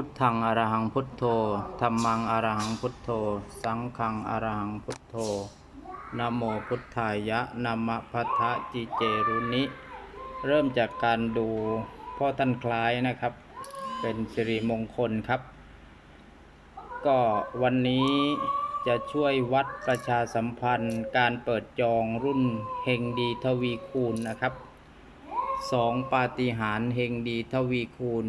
พุทธังอรหังพุทโธธัมมังอรหังพุทโธ สังฆังอรหังพุทโธนโมพุทธายะนะมพัทธจิเจรุนิ เริ่มจากการดูพ่อท่านคล้ายนะครับ เป็นสิริมงคลครับ ก็วันนี้จะช่วยวัดประชาสัมพันธ์การเปิดจองรุ่นเฮงดีทวีคูณนะครับสองปาฏิหาริย์เฮงดีทวีคูณ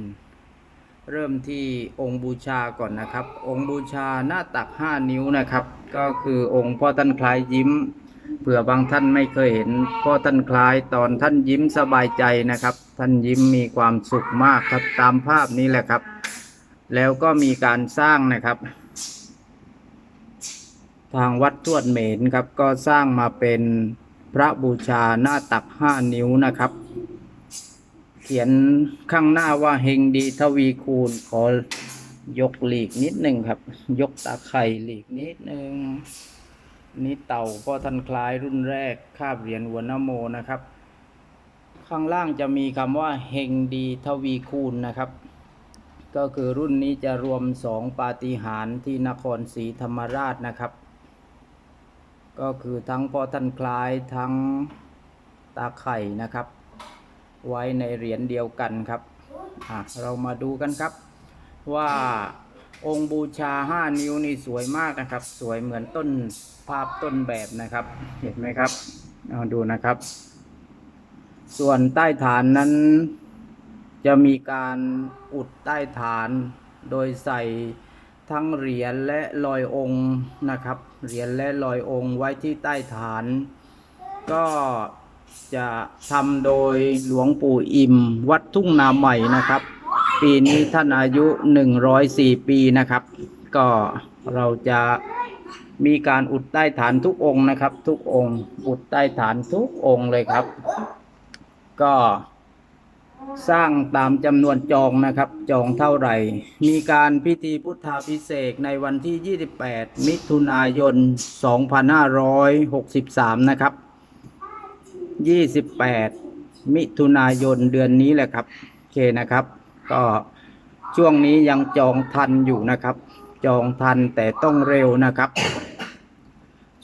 เริ่มที่องค์บูชาก่อนนะครับ องค์บูชาหน้าตัก 5 นิ้วนะครับ ก็คือองค์พ่อท่านคล้ายยิ้มเผื่อบางท่านไม่เคยเห็นพ่อท่านคล้ายตอนท่านยิ้มสบายใจนะครับ ท่านยิ้มมีความสุขมากครับตามภาพนี้แหละครับ แล้วก็มีการสร้างนะครับ ทางวัดทวดเหมนครับก็สร้างมาเป็นพระบูชาหน้าตัก 5 นิ้วนะครับ ขียนข้างหน้าว่าเฮงดีทวีคูณ ขอยกหลีกนิดหนึ่งครับ ยกตาไข่หลีกนิดหนึ่งนี่เต่าพ่อท่านคล้ายรุ่นแรกคาบเหรียญหัวนโมนะครับ ข้างล่างจะมีคำว่าเฮงดีทวีคูณนะครับ ก็คือรุ่นนี้จะรวมสองปาฏิหาริย์ที่นครศรีธรรมราชนะครับ ก็คือทั้งพ่อท่านคล้ายทั้งตาไข่นะครับ ไว้ในเหรียญเดียวกันครับเรามาดูกันครับ ว่าองค์บูชา 5 นิ้วนี่สวยมากนะครับ สวยเหมือนต้นภาพต้นแบบนะครับ เห็นไหมครับเอาดูนะครับ ส่วนใต้ฐานนั้น จะมีการอุดใต้ฐานโดยใส่ทั้งเหรียญและลอยองค์นะครับ เหรียญและลอยองค์ไว้ที่ใต้ฐาน ก็ จะทำโดยหลวงปู่อิ่ม วัดทุ่งนาใหม่นะครับ ปีนี้ท่านอายุ 104 ปีนะครับ ก็เราจะมีการอุดใต้ฐานทุกองค์นะครับ ทุกองค์ อุดใต้ฐานทุกองค์เลยครับ ก็สร้างตามจำนวนจองนะครับ จองเท่าไหร่ มีการพิธีพุทธาพิเศษในวันที่ 28 มิถุนายน 2563 นะครับ 28มิถุนายนเดือนนี้แหละครับโอเคนะครับ ก็ช่วงนี้ยังจองทันอยู่นะครับ จองทันแต่ต้องเร็วนะครับ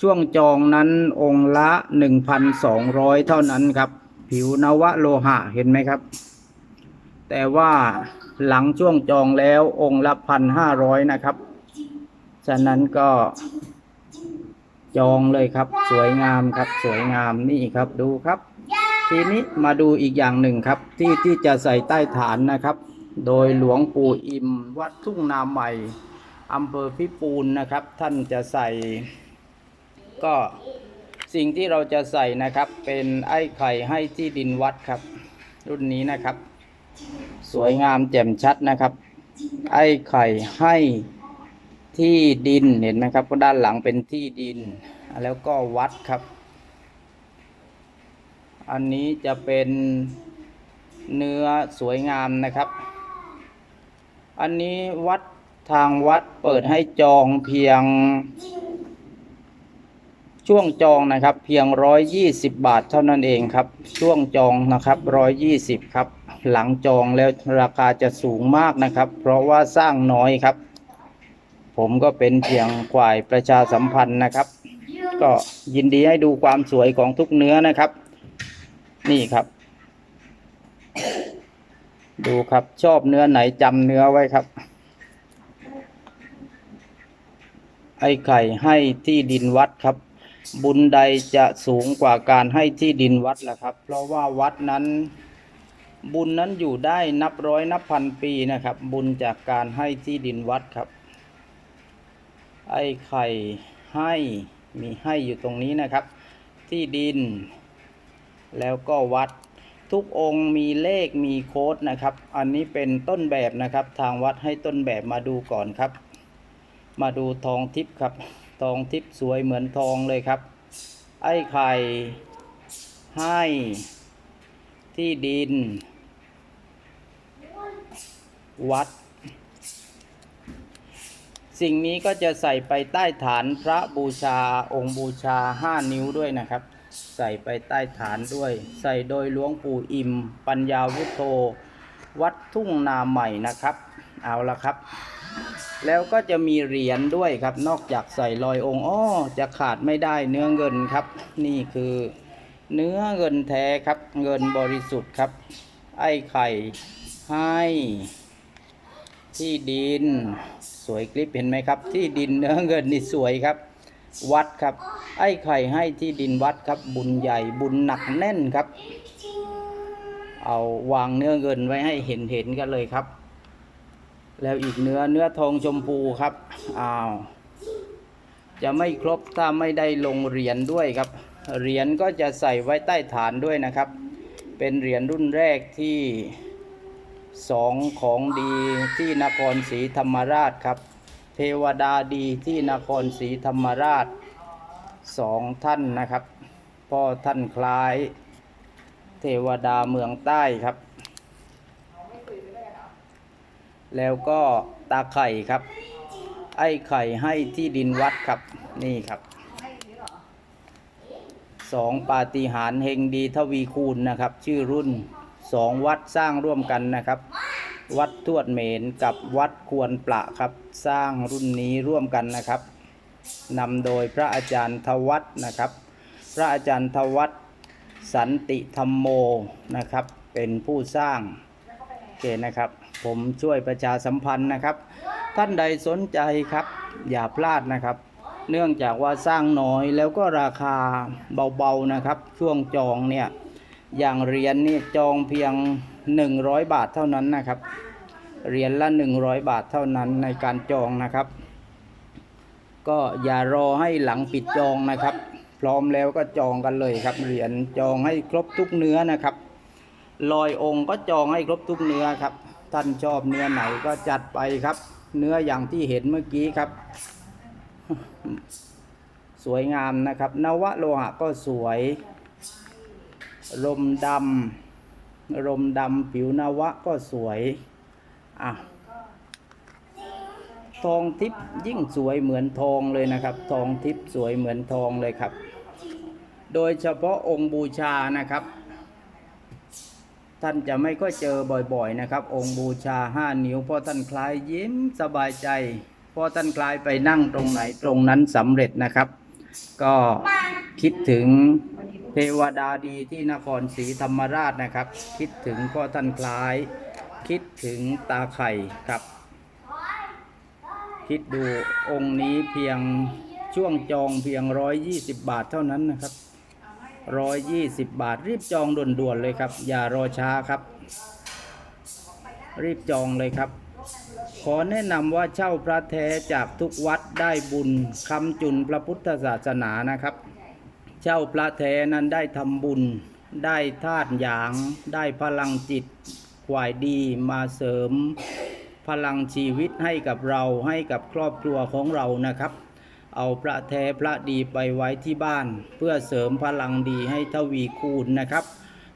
ช่วงจองนั้นองค์ละ1,200เท่านั้นครับ ผิวนวโลหะเห็นไหมครับ แต่ว่าหลังช่วงจองแล้วองค์ละพันห้าร้อยนะครับ ฉะนั้นก็ จองเลยครับ สวยงามครับ สวยงามนี่ครับดูครับ ทีนี้มาดูอีกอย่างหนึ่งครับ ที่ที่จะใส่ใต้ฐานนะครับ โดยหลวงปู่อิมวัดทุ่งนาใหม่อำเภอพิปูนนะครับ ท่านจะใส่ ก็สิ่งที่เราจะใส่นะครับ เป็นไอ้ไข่ให้ที่ดินวัดครับ รุ่นนี้นะครับ สวยงามแจ่มชัดนะครับ ไอ้ไข่ให้ ที่ดินเห็นไหมครับก็ด้านหลังเป็นที่ดิน แล้วก็วัดครับ อันนี้จะเป็นเนื้อสวยงามนะครับ อันนี้วัดทางวัดเปิดให้จองเพียง ช่วงจองนะครับ เพียงร้อยยี่สิบบาทเท่านั้นเองครับ ช่วงจองนะครับร้อยยี่สิบครับ หลังจองแล้วราคาจะสูงมากนะครับ เพราะว่าสร้างน้อยครับ ผมก็เป็นเพียงฝ่ายประชาสัมพันธ์นะครับ ก็ยินดีให้ดูความสวยของทุกเนื้อนะครับ นี่ครับ ดูครับชอบเนื้อไหนจำเนื้อไว้ครับ ไอ้ไข่ให้ที่ดินวัดครับ บุญใดจะสูงกว่าการให้ที่ดินวัดล่ะครับ เพราะว่าวัดนั้นบุญนั้นอยู่ได้นับร้อยนับพันปีนะครับ บุญจากการให้ที่ดินวัดครับ ไอ้ไข่ให้มีให้อยู่ตรงนี้นะครับ ที่ดิน แล้วก็วัดทุกองค์มีเลขมีโค้ดนะครับ อันนี้เป็นต้นแบบนะครับ ทางวัดให้ต้นแบบมาดูก่อนครับ มาดูทองทิพย์ครับ ทองทิพย์สวยเหมือนทองเลยครับ ไอ้ไข่ให้ที่ดิน วัด สิ่งนี้ก็จะใส่ไปใต้ฐานพระบูชาองค์บูชา 5 นิ้วด้วยนะครับ ใส่ไปใต้ฐานด้วย ใส่โดยหลวงปู่อิม ปัญญาวุฒโธวัดทุ่งนาใหม่นะครับ เอาละครับ แล้วก็จะมีเหรียญด้วยครับ นอกจากใส่ลอยองค์อ้อจะขาดไม่ได้เนื้อเงินครับ นี่คือเนื้อเงินแท้ครับ เงินบริสุทธิ์ครับ ไอ้ไข่ให้ ที่ดิน สวยคลิปเห็นไหมครับ ที่ดินเนื้อเงินนี่สวยครับ วัดครับ ไอ้ไข่ให้ที่ดินวัดครับ บุญใหญ่บุญหนักแน่นครับ เอาวางเนื้อเงินไว้ให้เห็นเห็นๆกันเลยครับ แล้วอีกเนื้อเนื้อทองชมพูครับอ้าวจะไม่ครบถ้าไม่ได้ลงเหรียญด้วยครับ เหรียญก็จะใส่ไว้ใต้ฐานด้วยนะครับ เป็นเหรียญรุ่นแรกที่ สองของดีที่นครศรีธรรมราชครับ เทวดาดีที่นครศรีธรรมราชสองท่านนะครับ พ่อท่านคล้าย เทวดาเมืองใต้ครับ แล้วก็ตาไข่ครับ ไอ้ไข่ให้ที่ดินวัดครับนี่ครับสองปาฏิหาริย์เฮงดีทวีคูณนะครับ ชื่อรุ่น สองวัดสร้างร่วมกันนะครับ วัดทวดเมนกับวัดควรประครับ สร้างรุ่นนี้ร่วมกันนะครับนำโดยพระอาจารย์ทวัฒนะครับ พระอาจารย์ทวัฒสันติธรรมโมนะครับ เป็นผู้สร้างโอเคนะครับ ผมช่วยประชาสัมพันธ์นะครับ ท่านใดสนใจครับ อย่าพลาดนะครับ เนื่องจากว่าสร้างน้อยแล้วก็ราคาเบาๆนะครับ ช่วงจองเนี่ย อย่างเหรียญนี่จองเพียง 100 บาทเท่านั้นนะครับ เหรียญละ 100 บาทเท่านั้นในการจองนะครับ ก็อย่ารอให้หลังปิดจองนะครับ พร้อมแล้วก็จองกันเลยครับ เหรียญจองให้ครบทุกเนื้อนะครับลอยองค์ก็จองให้ครบทุกเนื้อครับ ท่านชอบเนื้อไหนก็จัดไปครับ เนื้ออย่างที่เห็นเมื่อกี้ครับ สวยงามนะครับ นวะโลหะก็สวย ลมดำลมดำผิวนวะก็สวยอะทองทิพย์ยิ่งสวยเหมือนทองเลยนะครับ ทองทิพย์สวยเหมือนทองเลยครับ โดยเฉพาะองค์บูชานะครับ ท่านจะไม่ก็เจอบ่อยๆนะครับ องค์บูชาห้านิ้วพราะท่านคลายยิ้มสบายใจพราะท่านคลายไปนั่งตรงไหนตรงนั้นสำเร็จนะครับ ก็คิดถึง เทวดาดีที่นครศรีธรรมราชนะครับ คิดถึงพ่อท่านคล้าย คิดถึงตาไข่ครับ คิดดูองค์นี้เพียงช่วงจองเพียงร้อยยี่สิบบาทเท่านั้นนะครับร้อยยี่สิบบาทรีบจองด่วนๆเลยครับ อย่ารอช้าครับ รีบจองเลยครับ ขอแนะนำว่าเช่าพระแท้จากทุกวัดได้บุญคำจุนพระพุทธศาสนานะครับ เช่าพระแท้นั้นได้ทำบุญ ได้ธาตุหยาง ได้พลังจิตขวายดีมาเสริม พลังชีวิตให้กับเราให้กับครอบครัวของเรานะครับ เอาพระแท้พระดีไปไว้ที่บ้าน เพื่อเสริมพลังดีให้ทวีคูณนะครับ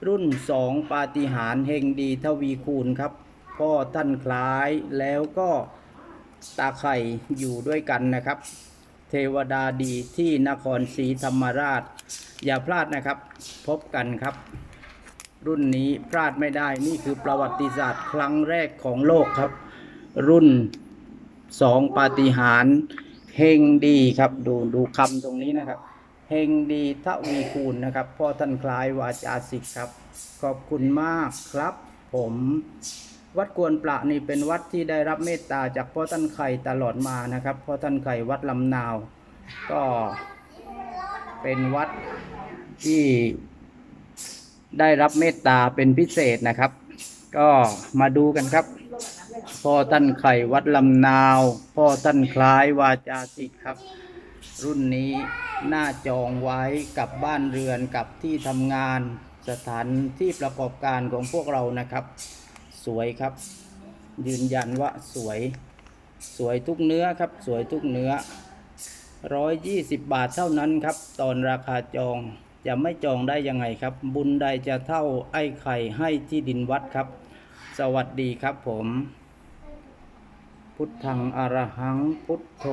รุ่นสองปาฏิหาริย์เฮงดีทวีคูณครับพ่อท่านคล้ายแล้วก็ตาไข่อยู่ด้วยกันนะครับ เทวดาดีที่นครศรีธรรมราช อย่าพลาดนะครับ พบกันครับ รุ่นนี้พลาดไม่ได้นี่คือประวัติศาสตร์ครั้งแรกของโลกครับ รุ่นสองปาฏิหาริย์เฮงดีครับดูดูคำตรงนี้นะครับเฮงดีทวีคูณนะครับพ่อท่านคลายวาจาสิกครับ ขอบคุณมากครับผม วัดกวนประนี่เป็นวัดที่ได้รับเมตตาจากพ่อท่านไข่ตลอดมานะครับพ่อท่านไข่วัดลำนาว ก็เป็นวัดที่ได้รับเมตตาเป็นพิเศษนะครับ ก็มาดูกันครับ พ่อท่านไข่วัดลำนาว พ่อท่านคล้ายวาจาสิทธิ์ครับ รุ่นนี้น่าจองไว้กับบ้านเรือนกับที่ทำงานสถานที่ประกอบการของพวกเรานะครับ สวยครับ ยืนยันว่าสวย สวยทุกเนื้อครับ สวยทุกเนื้อร้อยยี่สิบบาทเท่านั้นครับ ตอนราคาจองจะไม่จองได้ยังไงครับ บุญใดจะเท่าไอ้ไข่ให้ที่ดินวัดครับ สวัสดีครับผม พุทธังอรหังพุทโธ